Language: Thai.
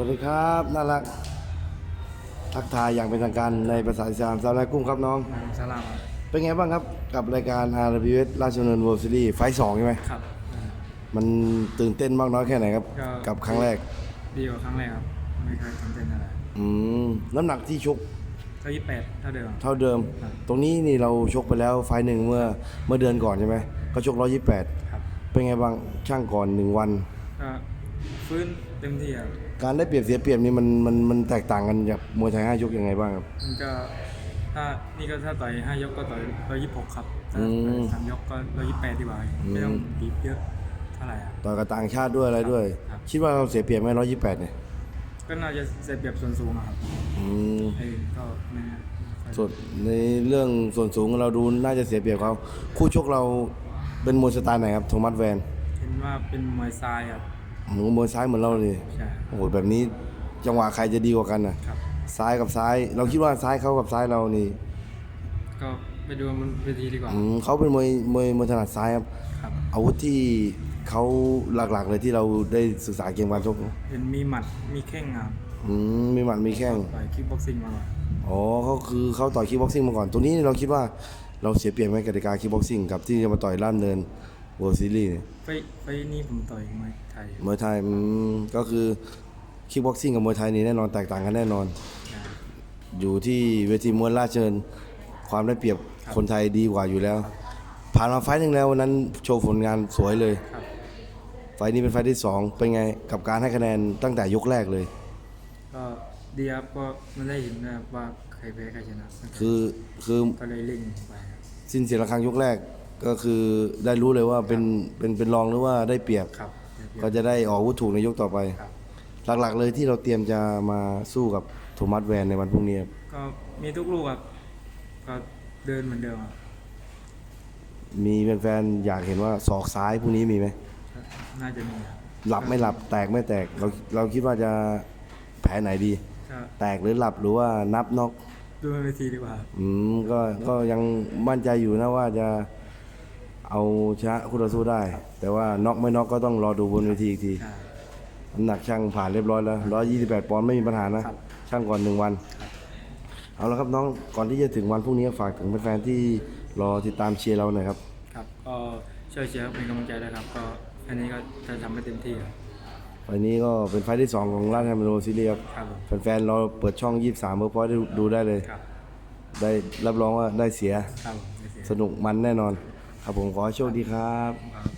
วัสดีครับ น่ารัก ทักทายอย่างเป็นทางการในภาษาอีสานสาวไลกุ้งครับน้องนามสลามครับเป็นไงบ้างครับกับรายการ RWS ราชดำเนิน World Series ไฟท์สองใช่ไหมครับอ่ามันตื่นเต้นมากน้อยแค่ไหนครับ ก็ กับครั้งแรก ดีกว่าครั้งแรกครับ ไม่ค่อยตื่นเต้นอะไรอืมน้ำหนักที่ชกก็ยี่แปดเท่าเดิม เท่าเดิม ครับ ตรงนี้นี่เราชกไปแล้วไฟท์หนึ่งเมื่อเมื่อเดือนก่อนใช่ไหมก็ชกร้อยยี่แปดครับ เป็นไงบ้างช่างก่อนหนึ่งวัน ก็ ฟื้นเต็มที่ครับการได้เปรียบเสียเปรียบนี่มันมันมันแตกต่างกันจากมวยไทยห้ายกยังไงบ้างครับ มันก็ถ้านี่ก็ถ้าต่อยห้ายกก็ต่อยร้อยยี่สิบหกครับถ้าอืมต่อยสามยกก็ร้อยยี่สิบแปดดีกว่าไม่ต้องบีบเยอะเท่าไหร่ครับ ต่อยกับต่างชาติด้วยอะไรด้วย ครับ คิดว่าเราเสียเปรียบไหมร้อยยี่แปดเนี่ยก็น่าจะเสียเปรียบส่วนสูงอะครับอืมไอ้ก็ไม่ค่อยส่วนในเรื่องส่วนสูงเราดูน่าจะเสียเปรียบเขาคู่ชกเราเป็นมวยสไตล์ไหนครับโทมัสแวน เห็นว่าเป็นมวยทรายครับ หมูมวยซ้ายเหมือนเราเลยใช่โอ้โหแบบนี้จังหวะใครจะดีกว่ากันนะครับ ซ้ายกับซ้าย เราคิดว่าซ้ายเขากับซ้ายเรานี่ก็ไปดูมันเวทีดีกว่าอืมเขาเป็นมวยมวยมวยถนัดซ้ายครับครับอาวุธที่เขาหลักๆเลยที่เราได้ศึกษาเกมการชกเห็นมีหมัดมีแข้งครับอืมมีหมัดมีแข้งต่อยคิกบ็อกซิ่งมาก่อนอ๋อเขาคือเขาต่อยคิกบ็อกซิ่งมาก่อนตรงนี้เราคิดว่าเราเสียเปรียบไหมกติกาคิกบ็อกซิ่งกับที่จะมาต่อยล่ามเนิน เวิลด์ซีรีส์ไฟไฟนี้ผมต่อยมวยไทยมวยไทยอืมก็คือคิกบ็อกซิ่งกับมวยไทยนี่แน่นอนแตกต่างกันแน่นอนใช่อยู่ที่เวทีมวยราชเชิญ ความได้เปรียบครับคนไทยดีกว่าอยู่แล้ว ผ่านมาไฟต์หนึ่งแล้ววันนั้นโชว์ผลงานสวยเลย ครับไฟต์นี้เป็นไฟต์ที่สองเป็นไงกับการให้คะแนนตั้งแต่ยกแรกเลย ก็ดีครับก็ไม่ได้เห็นนะครับว่าใครแพ้ใครชนะคือคือก็เลยเล่งไปครับสิ้นเสียงระฆังยกแรก ก็คือได้รู้เลยว่าเป็นเป็นเป็นรองหรือว่าได้เปรียบ ครับ ก็จะได้ออกอาวุธถูกในยกต่อไป ครับ หลักๆเลยที่เราเตรียมจะมาสู้กับโทมัสแวนในวันพรุ่งนี้ครับก็มีทุกลูกครับ ก็เดินเหมือนเดิมครับมีแฟนๆอยากเห็นว่าศอกซ้ายพรุ่งนี้มีไหมน่าจะมีครับหลับไม่หลับแตกไม่แตกเราเราคิดว่าจะแผลไหนดี ก็แตกหรือหลับหรือว่านับน็อก ดูบนเวทีดีกว่าครับ อืมก็ก็ยังมั่นใจอยู่นะว่าจะ เอาชนะคู่ต่อสู้ได้ แต่ว่าน็อกไม่น็อกก็ต้องรอดูบนเวทีอีกทีใช่ น้ำหนักช่างผ่านเรียบร้อยแล้วร้อยยี่สิบแปดปอนด์ไม่มีปัญหานะ ครับ ช่างก่อนหนึ่งวัน เอาละครับน้องก่อนที่จะถึงวันพรุ่งนี้ฝากถึงแฟนๆที่รอติดตามเชียร์เราหน่อยครับ ครับก็ช่วยเชียร์เป็นกำลังใจด้วยครับ ก็อันนี้ก็จะทำให้เต็มที่ครับไฟล์นี้ก็เป็นไฟล์ที่สองของราชดำเนินโรซีรีส์ครับครับผมแฟนๆเราเปิดช่อง 23เพื่อพอยต์ดูได้เลย ครับได้รับรองว่าได้เสีย ครับผมไม่เสียสนุกมันแน่นอน ครับผมขอให้โชคดีครับครับ